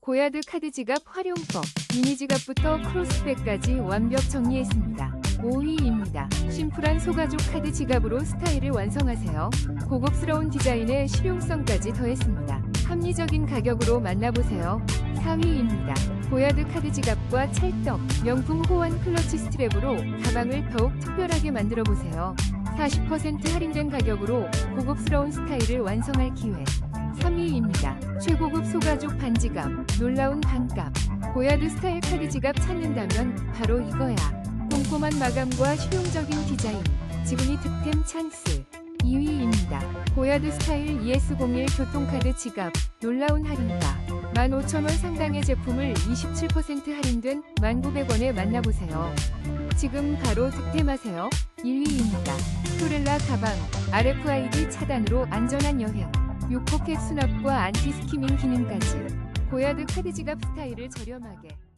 고야드 카드 지갑 활용법, 미니 지갑부터 크로스백까지 완벽 정리했습니다. 5위입니다. 심플한 소가죽 카드 지갑으로 스타일을 완성하세요. 고급스러운 디자인에 실용성까지 더했습니다. 합리적인 가격으로 만나보세요. 4위입니다. 고야드 카드 지갑과 찰떡, 명품 호환 클러치 스트랩으로 가방을 더욱 특별하게 만들어 보세요. 40% 할인된 가격으로 고급스러운 스타일을 완성할 기회. 3위입니다. 최고급 소가죽 반지갑, 놀라운 반값. 고야드 스타일 카드 지갑 찾는다면 바로 이거야. 꼼꼼한 마감과 실용적인 디자인. 지금이 득템 찬스. 2위입니다. 고야드 스타일 ES01 교통카드 지갑. 놀라운 할인가. 15,000원 상당의 제품을 27% 할인된 1,900원에 만나보세요. 지금 바로 득템하세요. 1위입니다. 토렐라 가방. RFID 차단으로 안전한 여행. 6포켓 수납과 안티 스키밍 기능까지. 고야드 카드 지갑 스타일을 저렴하게.